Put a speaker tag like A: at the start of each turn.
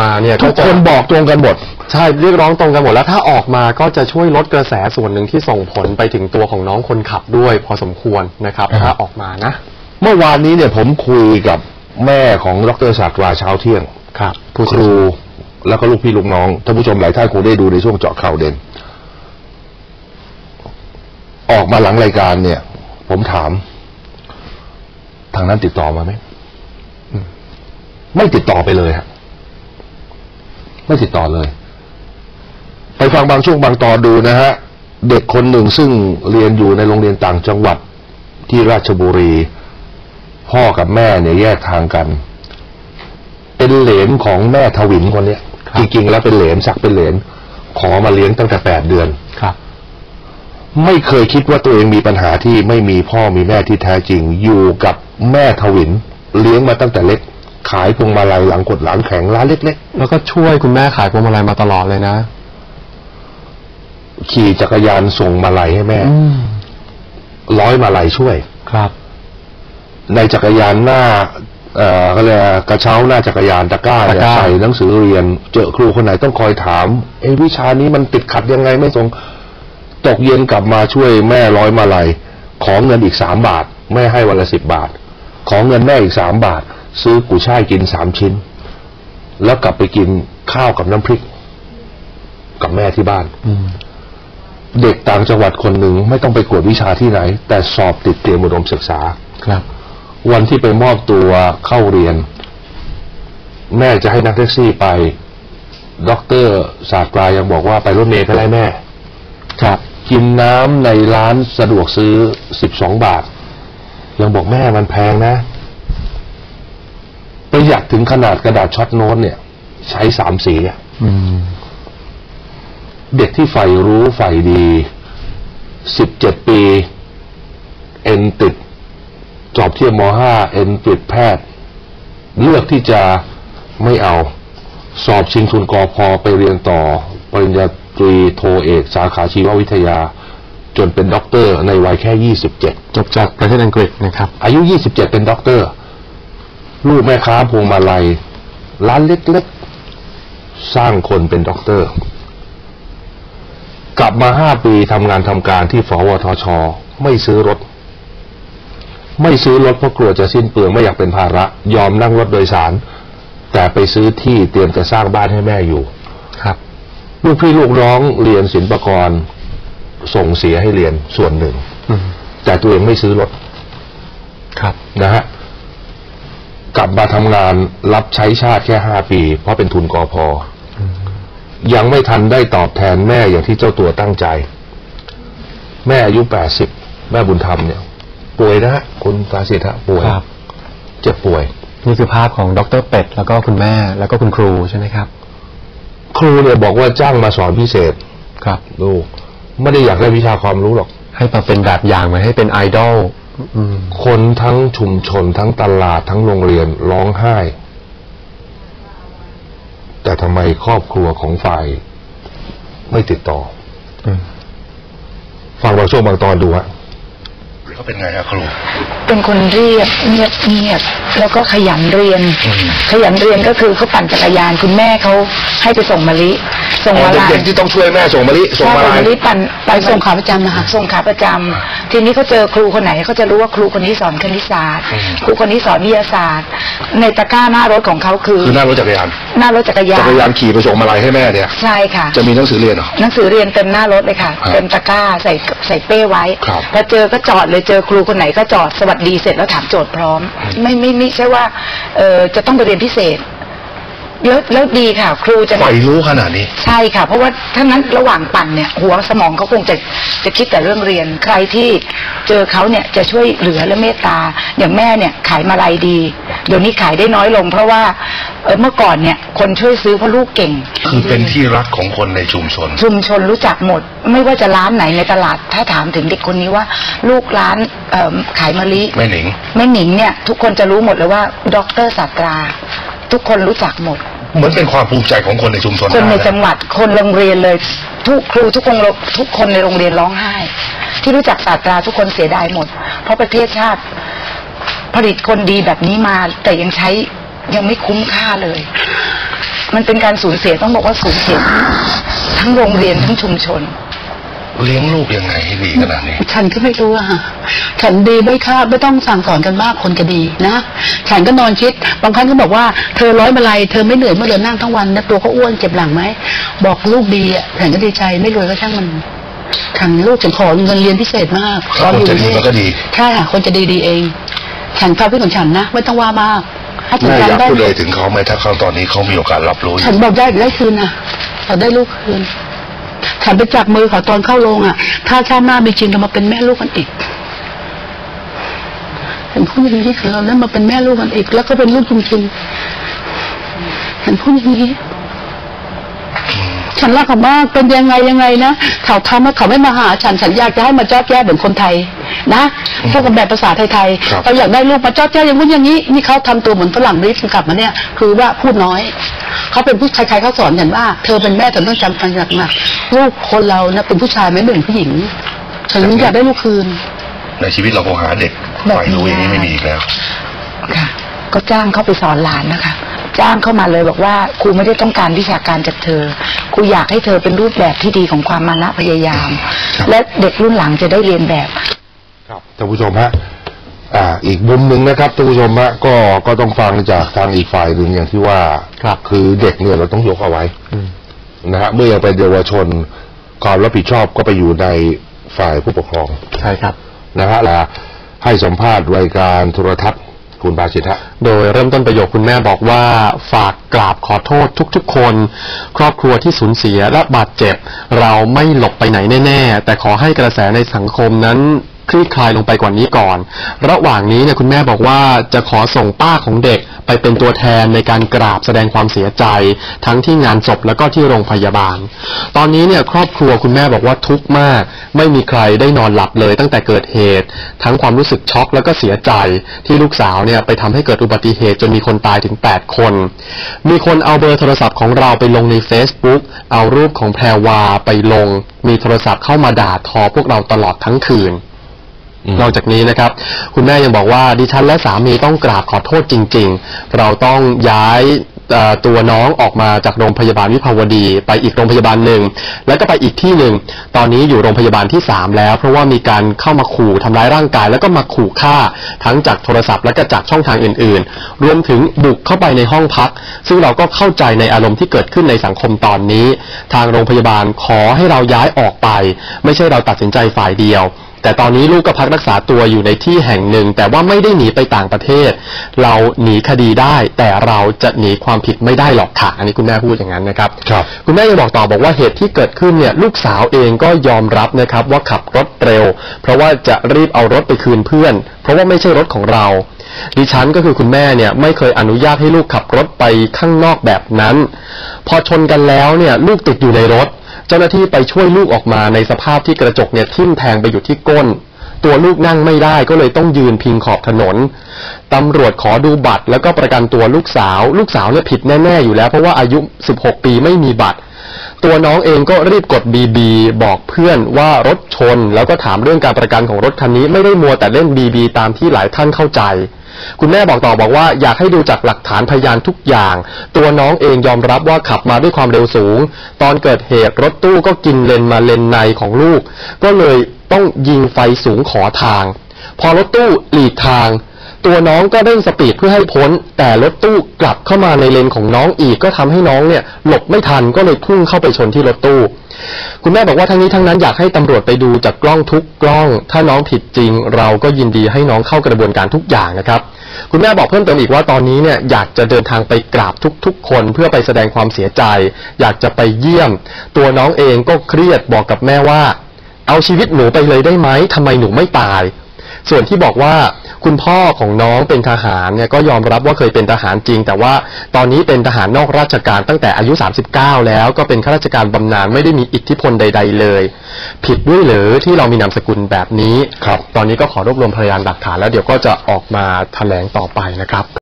A: มาเนี่ย
B: ทุ
A: ก็
B: ก
A: จะ
B: คนบอกตรงกันหมด
A: ใช่เรียกร้องตรงกันหมดแล้วถ้าออกมาก็จะช่วยลดกระแสส่วนหนึ่งที่ส่งผลไปถึงตัวของน้องคนขับด้วย พอสมควรนะครับ
B: อ่าฮะ
A: ถ้าออกมานะ
B: เมื่อวานนี้เนี่ยผมคุยกับแม่ของดรศาสตราเช้าเที่ยง
A: ครับ
B: ครู แล้วก็ลูกพี่ลูกน้องท่านผู้ชมหลายท่านคงได้ดูในช่วงเจาะข่าวเด่น ออกมาหลังรายการเนี่ย ผมถาม ทางนั้นติดต่อมาไหมอืมไม่ติดต่อไปเลยฮะ ไม่ติดต่อเลย ไปฟังบางช่วงบางตอนดูนะฮะ เด็กคนหนึ่งซึ่งเรียนอยู่ในโรงเรียนต่างจังหวัดที่ราชบุรี พ่อกับแม่เนี่ยแยกทางกัน เป็นเหลนของแม่ทวินคนเนี้ย
A: ครับ
B: จริงๆแล้วเป็นเหลนสักเป็นเหลนขอมาเลี้ยงตั้งแต่แปดเดือน
A: ครับ
B: ไม่เคยคิดว่าตัวเองมีปัญหาที่ไม่มีพ่อมีแม่ที่แท้จริงอยู่กับแม่ทวิน เลี้ยงมาตั้งแต่เล็ก ขายพวงมาลัยหลังกดหลังแข็งร้านเล็ก
A: แล้วก็ช่วยคุณแม่ขายพวงมาลัยมาตลอดเลยนะ
B: ๆ ขี่จักรยานส่งมาลัยให้แม่
A: อืม
B: ร้อยมาลัยช่วย
A: ครับ
B: ในจักรยานหน้า เอ่อก็เลยกกระเช้าหน้าจักรยานตะกร้าเนี่ย
A: ตะกร้า
B: ใส่หนังสือเรียน เจอครูคนไหนต้องคอยถามเอ้วิชานี้มันติดขัดยังไงไม่ตรงตกเย็นกลับมาช่วยแม่ร้อยมาลัย ขอเงินอีกสามบาท แม่ให้วันละสิบบาท ขอเงินแม่อีกสามบาท ซื้อกุยช่ายกินสามชิ้น แล้วกลับไปกินข้าวกับน้ำพริก กับแม่ที่บ้าน
A: อืม
B: เด็กต่างจังหวัดคนหนึ่งไม่ต้องไปกวดวิชาที่ไหน แต่สอบติดเตรียมอุดมศึกษา
A: ครับ
B: วันที่ไปมอบตัวเข้าเรียน แม่จะให้นักแท็กซี่ไปด็อกเตอร์ศาสตรายังบอกว่าไปรถเมล์ก็ได้แม่
A: ครับ
B: กินน้ำในร้านสะดวกซื้อสิบสองบาท ยังบอกแม่มันแพงนะ ประหยัดถึงขนาดกระดาษช็อตโน้ตเนี่ย ใช้สามสีอะ
A: อืม
B: เด็กที่ใฝ่รู้ใฝ่ดีสิบเจ็ดปี เอ็นติดจอบเทียมมห้าเอ็นติดแพทย์ เลือกที่จะไม่เอา สอบชิงทุนกอพอไปเรียนต่อ ปริญญาตรีโทเอก สาขาชีววิทยา จนเป็นด็อกเตอร์ในวัยแค่ยี่สิบเจ็ด
A: จบจากประเทศอังกฤษนะครับ
B: อายุ27เป็นด็อกเตอร์ ลูกแม่ค้าพวงมาลัย ร้านเล็กๆ สร้างคนเป็นด็อกเตอร์ กลับมาห้าปีทำงานทำการที่ฟวทช ไม่ซื้อรถ ไม่ซื้อรถเพราะกลัวจะสิ้นเปลืองไม่อยากเป็นภาระ ยอมนั่งรถโดยสาร แต่ไปซื้อที่เตรียมจะสร้างบ้านให้แม่อยู่
A: ครับ
B: ลูกพี่ลูกน้องเรียนศิลปากรส่งเสียให้เรียนส่วนหนึ่ง
A: อืม
B: แต่ตัวเองไม่ซื้อรถ
A: ครับ
B: นะฮะ กลับมาทำงานรับใช้ชาติแค่ห้าปี เพราะเป็นทุนกอพออยังไม่ทันได้ตอบแทนแม่อย่างที่เจ้าตัวตั้งใจ แม่อายุแปดสิบแม่บุญธรรมเนี่ย ป่วยนะฮะคุณฟาสิทธะป่วย
A: ครับ
B: เจ็บป่วย
A: นี่คือภาพของดรเป็ดแล้วก็คุณแม่แล้วก็คุณครูใช่ไหมครับ
B: ครูเนี่ยบอกว่าจ้างมาสอนพิเศษ
A: ครับ
B: ลูก ไม่ได้อยากได้วิชาความรู้หรอก
A: ให้มาเป็นแบบอย่างเหมือนให้เป็นไอดอลอืม
B: คนทั้งชุมชนทั้งตลาดทั้งโรงเรียนร้องไห้ แต่ทำไมครอบครัวของฝ่ายไม่ติดต่อ
A: อืม
B: ฟังบางช่วงบางตอนดูฮะ เขาเป็นไงฮะครู
C: เป็นคนเรียบเงียบเงียบแล้วก็ขยันเรียน ขยันเรียนก็คือเขาปั่นจักรยานคุณแม่เขาให้ไปส่งมะลิ ส่งมาลาย
B: เด็กๆที่ต้องช่วยแม่ส่งมะลิส่ง
C: ใช่
B: มาลาย
C: มะลิปั่น
D: ไปส่งขาประจำนะคะ
C: ส่งขาประจำทีนี้เขาเจอครูคนไหนเขาจะรู้ว่าครูคนนี้สอนคณิตศาสตร์ ครูคนนี้สอนวิทยาศาสตร์ ในตะกร้าหน้ารถของเขาคือ
B: คือนั่งรถจักรยาน
C: หน้ารถจักรยาน
B: จักรยานขี่ไปส่งมาลายให้แม่เนี่ย
C: ใช่ค่ะ
B: จะมีหนังสือเรียนเหรอ
C: หนังสือเรียนเต็มหน้ารถเลยค่ะ
B: ครับ
C: เต็มตะกร้าใส่ใส่เป้ไว้
B: ครับ
C: พอเจอก็จอดเลยเจอครูคนไหนก็จอดสวัสดีเสร็จแล้วถามโจทย์พร้อม ไม่ไม่ไม่ใช่ว่าเออจะต้องไปเรียนพิเศษแล้วแล้วดีค่ะ ครูจะ
B: ใฝ่รู้ขนาดนี้
C: ใช่ค่ะ เพราะว่าถ้านั้นระหว่างปั่นเนี่ย หัวสมองเขาคงจะจะคิดแต่เรื่องเรียน ใครที่เจอเขาเนี่ยจะช่วยเหลือและเมตตาอย่างแม่เนี่ยขายมาลัยดี เดี๋ยวนี้ขายได้น้อยลง เพราะว่าเออเมื่อก่อนเนี่ย คนช่วยซื้อเพราะลูกเก่ง
B: คือเป็นที่รักของคนในชุมชน
C: ชุมชนรู้จักหมด ไม่ว่าจะร้านไหนในตลาด ถ้าถามถึงเด็กคนนี้ว่า ลูกร้านเอิ่มขายมะลิ
B: แม่หนิง
C: แม่หนิงเนี่ย ทุกคนจะรู้หมดเลยว่าด็อกเตอร์ศาสตรา ทุกคนรู้จักหมด
B: เหมือนเป็นความภูมิใจของคนในชุมชน
C: คนใน
B: ได้ะ
C: จังหวัดคนโรงเรียนเลย ทุกครูทุกคนทุกคนในโรงเรียนร้องไห้ ที่รู้จักศาสตราทุกคนเสียดายหมด เพราะประเทศชาติ ผลิตคนดีแบบนี้มา แต่ยังใช้ยังไม่คุ้มค่าเลย มันเป็นการสูญเสียต้องบอกว่าสูญเสียทั้งทั้งโรงเรียนทั้งชุมชน
B: เลี้ยงลูกยังไงให้ดีขนาดนี้
D: ฉันก็ไม่รู้อะค่ะ ฉันดีไม่ค่าไม่ต้องสั่งสอนกันมากคนก็ดีนะ ฉันก็นอนคิด บางครั้งก็บอกว่าเธอร้อยมาลัยเธอไม่เหนื่อยเมื่อเดินนั่งทั้งวันนะตัวเขาอ้วนเจ็บหลังไหม บอกลูกดีอะฉันก็ดีใจไม่รวยก็ช่างมันฉันลูกฉันขอเงินเรียนพิเศษมาก
B: คนจะดีมันก็ดี
D: ใช่ค่ะคนจะดีดีเอง ฉันความคิดของฉันนะไม่ต้องว่ามากถ้าฉัน
B: แม่อยาก
D: จำได้
B: พูดเลยถึงเขาไหมถ้าเขาตอนนี้เขามีโอกาสรับรู้อยู่
D: ฉันบอกได้ได้คืนนะเราได้ลูกคืน ฉันไปจับมือเขาตอนเข้าโรงอะ ถ้าชาติหน้ามีจริงเรามาเป็นแม่ลูกกันอีกฉันพูดอย่างนี้เราได้มาเป็นแม่ลูกกันอีก แล้วก็เป็นลูกจริงๆฉันพูดอย่างนี้ ฉันรักเขามากเป็นยังไงยังไงนะเขาทำให้เขาไม่มาหา ฉันฉันอยากจะให้มาจอดแจ้เหมือนคนไทย นะพวกกับแบบภาษาไทย
B: ครับ
D: ๆเราอยากได้ลูกมาจอดแจ้อย่างนู้นอย่างนี้นี่เขาทำตัวเหมือนฝรั่งริสกลับมาเนี่ยคือว่าพูดน้อยเขาเป็นผู้ใครๆเขาสอนฉันว่า เธอเป็นแม่เธอต้องจำมันหนักๆลูกคนเรานะเป็นผู้ชายไม่เหมือนผู้หญิงฉันอยากได้ลูกคืน
B: ในชีวิตเราคงหาเด็ก
C: แบบนี้
B: ฝ่ายรู้อย่างนี้ไม่มีอีกแล้ว
C: ค่ะก็จ้างเขาไปสอนหลานนะคะ จ้างเข้ามาเลยบอกว่าครูไม่ได้ต้องการวิชาการจากเธอครูอยากให้เธอเป็นรูปแบบที่ดีของความมานะพยายาม
B: ครับ
C: และเด็กรุ่นหลังจะได้เรียนแบบ
B: ครับท่านผู้ชมฮะอ่า อีกมุมหนึ่งนะครับท่านผู้ชมฮะก็ก็ต้องฟังจากทางอีกฝ่ายหนึ่งอย่างที่ว่า
A: ครับ
B: คือเด็กเนี่ยเราต้องยกเอาไว้
A: อืม
B: นะฮะเมื่อยังเป็นเยาวชนความรับผิดชอบก็ไปอยู่ในฝ่ายผู้ปกครอง
A: ใช่ครับ
B: นะฮะและให้สัมภาษณ์รายการโทรทัศน์คุณปาชิตฮะ
A: โดยเริ่มต้นประโยคคุณแม่บอกว่า ฝากกราบขอโทษทุกๆคน ครอบครัวที่สูญเสียและบาดเจ็บ เราไม่หลบไปไหนแน่ ๆ แต่ขอให้กระแสในสังคมนั้น คลี่คลายลงไปกว่านี้ก่อน ระหว่างนี้เนี่ยคุณแม่บอกว่าจะขอส่งป้าของเด็กไปเป็นตัวแทนในการกราบแสดงความเสียใจ ทั้งที่งานศพแล้วก็ที่โรงพยาบาล ตอนนี้เนี่ยครอบครัวคุณแม่บอกว่าทุกข์มาก ไม่มีใครได้นอนหลับเลยตั้งแต่เกิดเหตุ ทั้งความรู้สึกช็อกแล้วก็เสียใจ ที่ลูกสาวเนี่ยไปทำให้เกิดอุบัติเหตุจนมีคนตายถึง 8 คน มีคนเอาเบอร์โทรศัพท์ของเราไปลงใน Facebook เอารูปของแพรวาไปลง มีโทรศัพท์เข้ามาด่าทอพวกเราตลอดทั้งคืน นอกจากนี้นะครับ คุณแม่ยังบอกว่าดิฉันและสามีต้องกราบขอโทษจริง ๆ เราต้องย้ายตัวน้องออกมาจากโรงพยาบาลวิภาวดี ไปอีกโรงพยาบาลหนึ่งแล้วก็ไปอีกที่หนึ่งตอนนี้อยู่โรงพยาบาลที่สามแล้ว เพราะว่ามีการเข้ามาขู่ทำร้ายร่างกาย แล้วก็มาขู่ฆ่า ทั้งจากโทรศัพท์และก็จากช่องทางอื่น ๆ รวมถึงบุกเข้าไปในห้องพัก ซึ่งเราก็เข้าใจในอารมณ์ที่เกิดขึ้นในสังคมตอนนี้ ทางโรงพยาบาลขอให้เราย้ายออกไป ไม่ใช่เราตัดสินใจฝ่ายเดียว แต่ตอนนี้ลูกก็พักรักษาตัวอยู่ในที่แห่งหนึ่ง แต่ว่าไม่ได้หนีไปต่างประเทศ เราหนีคดีได้ แต่เราจะหนีความผิดไม่ได้หรอกค่ะ อันนี้คุณแม่พูดอย่างนั้นนะครับ
B: ครับ
A: คุณแม่ยังบอกต่อบอกว่าเหตุที่เกิดขึ้นเนี่ยลูกสาวเองก็ยอมรับนะครับว่าขับรถเร็ว เพราะว่าจะรีบเอารถไปคืนเพื่อน เพราะว่าไม่ใช่รถของเรา ดิฉันก็คือคุณแม่เนี่ยไม่เคยอนุญาตให้ลูกขับรถไปข้างนอกแบบนั้น พอชนกันแล้วเนี่ยลูกติดอยู่ในรถ เจ้าหน้าที่ไปช่วยลูกออกมาในสภาพที่กระจกเนี่ยทิ่มแทงไปอยู่ที่ก้น ตัวลูกนั่งไม่ได้ก็เลยต้องยืนพิงขอบถนนตำรวจขอดูบัตรแล้วก็ประกันตัวลูกสาว ลูกสาวเนี่ยผิดแน่ๆอยู่แล้วเพราะว่าอายุ 16 ปีไม่มีบัตร ตัวน้องเองก็รีบกดบีบีบอกเพื่อนว่ารถชน แล้วก็ถามเรื่องการประกันของรถคันนี้ไม่ได้มัวแต่เล่นบีบีตามที่หลายท่านเข้าใจ คุณแม่บอกต่อบอกว่าอยากให้ดูจากหลักฐานพยานทุกอย่าง ตัวน้องเองยอมรับว่าขับมาด้วยความเร็วสูง ตอนเกิดเหตุรถตู้ก็กินเลนมาเลนในของลูก ก็เลยต้องยิงไฟสูงขอทาง พอรถตู้หลีกทาง ตัวน้องก็เร่งสปีดเพื่อให้พ้น แต่รถตู้กลับเข้ามาในเลนของน้องอีกก็ทำให้น้องเนี่ยหลบไม่ทันก็เลยพุ่งเข้าไปชนที่รถตู้ คุณแม่บอกว่าทั้งนี้ทั้งนั้นอยากให้ตำรวจไปดูจากกล้องทุกกล้อง ถ้าน้องผิดจริง เราก็ยินดีให้น้องเข้ากระบวนการทุกอย่างนะครับ คุณแม่บอกเพิ่มเติมอีกว่าตอนนี้เนี่ยอยากจะเดินทางไปกราบทุก ๆ คนเพื่อไปแสดงความเสียใจ อยากจะไปเยี่ยม ตัวน้องเองก็เครียดบอกกับแม่ว่า เอาชีวิตหนูไปเลยได้ไหมทำไมหนูไม่ตาย ส่วนที่บอกว่าคุณพ่อของน้องเป็นทหารเนี่ยก็ยอมรับว่าเคยเป็นทหารจริง แต่ว่าตอนนี้เป็นทหารนอกราชการตั้งแต่อายุ 39 แล้วก็เป็นข้าราชการบำนาญไม่ได้มีอิทธิพลใด ๆ เลย ผิดด้วยหรือที่เรามีนามสกุลแบบนี้
B: ครับ
A: ตอนนี้ก็ขอรวบรวมพยานหลักฐานแล้วเดี๋ยวก็จะออกมาแถลงต่อไปนะครับ